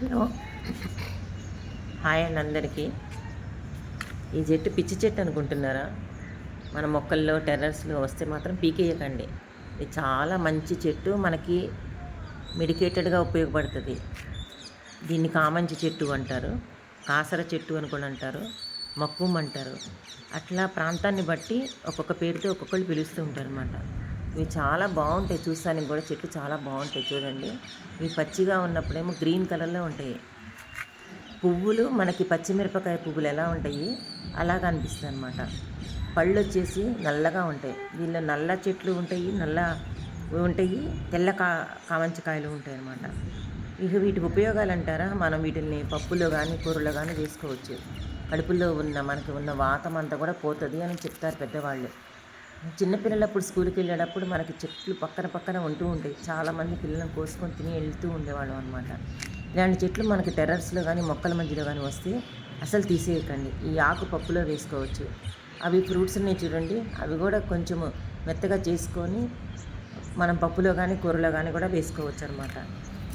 Hello. Hi అండి అందరికీ. ఈ చెట్టు పిచ్చి చెట్టు అనుకుంటున్నారా? మన మొక్కల్లో టెర్రస్లో వస్తే మాత్రం పీకేయకండి. ఇది చాలా మంచి చెట్టు మనకి మెడికేటెడ్గా ఉపయోగపడుతుంది. దీన్ని కామంచి చెట్టు అంటారు కాసర చెట్టు అని కూడా అంటారు మక్కుం అంటారు అట్లా ప్రాంతాన్ని బట్టి ఒక్కొక్క పేరుతో ఒక్కొక్కళ్ళు పిలుస్తూ ఉంటారు అన్నమాట ఇవి చాలా బాగుంటాయి. చూసానికి కూడా చెట్లు చాలా బాగుంటాయి చూడండి. ఇవి పచ్చిగా ఉన్నప్పుడేమో గ్రీన్ కలర్లో ఉంటాయి. పువ్వులు మనకి పచ్చిమిరపకాయ పువ్వులు ఎలా ఉంటాయి? అలాగా అనిపిస్తుంది అనమాట పళ్ళు వచ్చేసి నల్లగా ఉంటాయి. దీనిలో నల్ల చెట్లు ఉంటాయి నల్ల ఉంటాయి తెల్ల కా కామంచకాయలు ఉంటాయి అన్నమాట. ఇక వీటి ఉపయోగాలు అంటారా? మనం వీటిని పప్పులో కానీ కూరలో కానీ వేసుకోవచ్చు. కడుపులో ఉన్న మనకి ఉన్న వాతం అంతా కూడా పోతుంది అని చెప్తారు పెద్దవాళ్ళు. చిన్నపిల్లలప్పుడు స్కూల్కి వెళ్ళేటప్పుడు మనకి చెట్లు పక్కన పక్కన ఉంటూ ఉంటాయి. చాలామంది పిల్లలను కోసుకొని తిని వెళ్తూ ఉండేవాళ్ళం అనమాట ఇలాంటి చెట్లు మనకి టెర్రస్లో కానీ మొక్కల మధ్యలో కానీ వస్తే అసలు తీసేయకండి. ఈ ఆకు పప్పులో వేసుకోవచ్చు. అవి ఫ్రూట్స్ ఉన్నాయి చూడండి. అవి కూడా కొంచెము మెత్తగా చేసుకొని మనం పప్పులో కానీ కూరలో కానీ కూడా వేసుకోవచ్చు అనమాట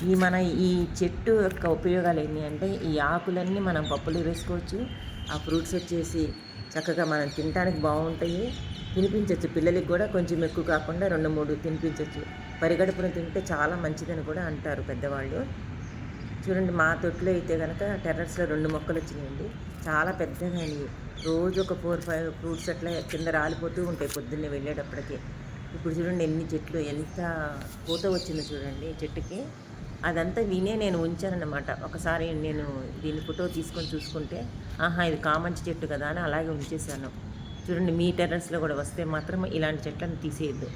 ఈ మన ఈ చెట్టు యొక్క ఉపయోగాలు ఏంటి అంటే ఈ ఆకులన్నీ మనం పప్పులో వేసుకోవచ్చు. ఆ ఫ్రూట్స్ వచ్చేసి చక్కగా మనం తినడానికి బాగుంటాయి. తినిపించవచ్చు పిల్లలకి కూడా కొంచెం ఎక్కువ కాకుండా రెండు మూడు తినిపించవచ్చు పరిగడుపున తింటే చాలా మంచిదని కూడా అంటారు పెద్దవాళ్ళు. చూడండి మా తొట్టులో అయితే కనుక టెర్రస్లో రెండు మొక్కలు వచ్చినాయండి. చాలా పెద్దగా అయినాయి రోజు ఒక ఫోర్ ఫైవ్ ఫ్రూట్స్ అట్లా కింద రాలిపోతూ ఉంటాయి పొద్దున్నే వెళ్ళేటప్పటికి. ఇప్పుడు చూడండి ఎన్ని చెట్లు ఎంత పూత వచ్చిందో చూడండి చెట్టుకి. అదంతా వినే నేను ఉంచానన్నమాట. ఒకసారి నేను దీన్ని ఫోటో తీసుకొని చూసుకుంటే ఆహా ఇది కామంచి చెట్టు కదా అని అలాగే ఉంచేసాను చూడండి మీ టెర్రస్లో కూడా వస్తే మాత్రం ఇలాంటి చెట్లను తీసేయద్దు.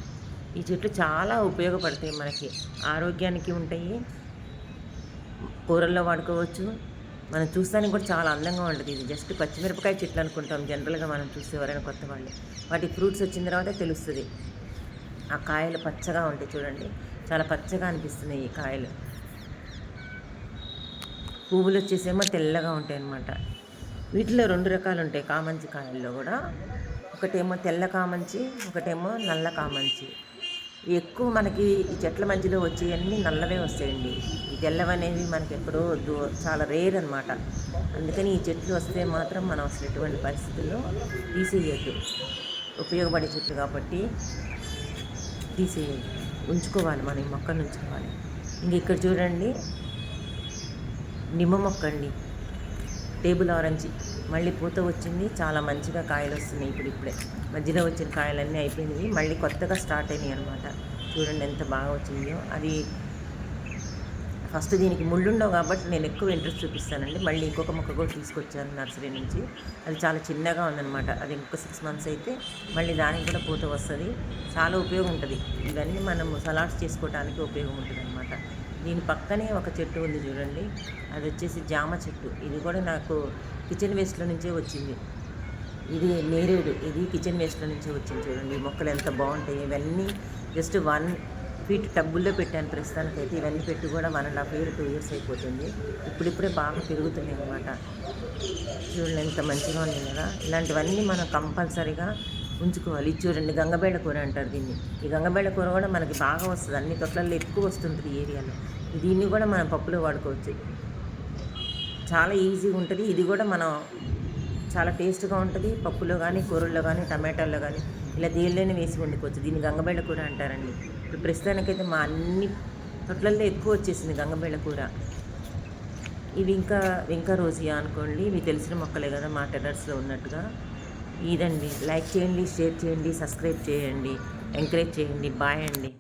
ఈ చెట్లు చాలా ఉపయోగపడతాయి మనకి. ఆరోగ్యానికి ఉంటాయి. కూరల్లో వాడుకోవచ్చు. మనం చూస్తానికి కూడా చాలా అందంగా ఉంటుంది ఇది. జస్ట్ పచ్చిమిరపకాయ చెట్లు అనుకుంటాం. జనరల్గా మనం చూస్తే ఎవరైనా కొత్త వాళ్ళు. వాటి ఫ్రూట్స్ వచ్చిన తర్వాత తెలుస్తుంది. ఆ కాయలు పచ్చగా ఉంటాయి చూడండి. చాలా పచ్చగా అనిపిస్తున్నాయి ఈ కాయలు. పువ్వులు వచ్చేసేమో తెల్లగా ఉంటాయి అన్నమాట వీటిలో రెండు రకాలు ఉంటాయి కామంచి కాయల్లో కూడా. ఒకటేమో తెల్ల కామంచి ఒకటేమో నల్ల కామంచి. ఎక్కువ మనకి ఈ చెట్ల మధ్యలో వచ్చేవన్నీ నల్లవే వస్తాయండి. ఈ తెల్లవనేవి మనకి ఎక్కడో చాలా రేర్ అనమాట అందుకని ఈ చెట్లు వస్తే మాత్రం మనం అసలు ఎటువంటి పరిస్థితుల్లో తీసేయద్దు. ఉపయోగపడే చెట్లు కాబట్టి తీసేయద్దు. ఉంచుకోవాలి మనం ఈ మొక్కను ఉంచుకోవాలి. ఇంక ఇక్కడ చూడండి నిమ్మ మొక్క అండి. Table orange. మళ్ళీ పూత వచ్చింది చాలా మంచిగా కాయలు వస్తున్నాయి ఇప్పుడు ఇప్పుడే. మధ్యలో వచ్చిన కాయలన్నీ అయిపోయినవి. మళ్ళీ కొత్తగా స్టార్ట్ అయినాయి అనమాట చూడండి ఎంత బాగా వచ్చిందో. అది ఫస్ట్ దీనికి ముళ్ళుండవు కాబట్టి నేను ఎక్కువ ఇంట్రెస్ట్ చూపిస్తానండి. మళ్ళీ ఇంకొక మొక్క కూడా తీసుకొచ్చాను నర్సరీ నుంచి. అది చాలా చిన్నగా ఉందన్నమాట. అది ఇంకొక సిక్స్ మంత్స్ అయితే మళ్ళీ దానికి కూడా పూత వస్తుంది. చాలా ఉపయోగం ఉంటుంది. ఇవన్నీ మనం సలాడ్స్ చేసుకోవడానికి ఉపయోగం ఉంటుంది అనమాట దీని పక్కనే ఒక చెట్టు ఉంది చూడండి. అది వచ్చేసి జామ చెట్టు. ఇది కూడా నాకు కిచెన్ వేస్ట్లో నుంచే వచ్చింది. ఇది నేరేడు. ఇది కిచెన్ వేస్ట్లో నుంచే వచ్చింది చూడండి. మొక్కలు ఎంత బాగుంటాయి. ఇవన్నీ జస్ట్ వన్ ఫీట్ టబ్బుల్లో పెట్టాను ప్రస్తుతానికైతే. ఇవన్నీ పెట్టి కూడా one and half year two years అయిపోతుంది. ఇప్పుడిప్పుడే బాగా పెరుగుతున్నాయి అనమాట చూడండి ఎంత మంచిగా ఉంది కదా. ఇలాంటివన్నీ మనం కంపల్సరీగా ఉంచుకోవాలి. ఇది చూడండి గంగబేడ కూర అంటారు దీన్ని. ఈ గంగబేడ కూర కూడా మనకి బాగా వస్తుంది. అన్ని తొట్లల్లో ఎక్కువ వస్తుంటుంది ఈ ఏరియాలో. దీన్ని కూడా మనం పప్పులో వాడుకోవచ్చు. చాలా ఈజీగా ఉంటుంది. ఇది కూడా మనం చాలా టేస్ట్గా ఉంటుంది. పప్పులో కానీ కూరల్లో కానీ టమాటాల్లో కానీ ఇలా దేనిలోనే వేసి వండుకోవచ్చు. దీన్ని గంగబేడ కూర అంటారండి. ఇప్పుడు ప్రస్తుతానికైతే మా అన్ని తొట్లల్లో ఎక్కువ వచ్చేసింది గంగబేడ కూర. ఇవి ఇంకా ఇంకా రోజియా అనుకోండి. ఇవి తెలిసిన మొక్కలే కదా మా టెరర్స్లో ఉన్నట్టుగా. ఇదండి. లైక్ చేయండి షేర్ చేయండి సబ్స్క్రైబ్ చేయండి ఎంకరేజ్ చేయండి బాయ్ అండి.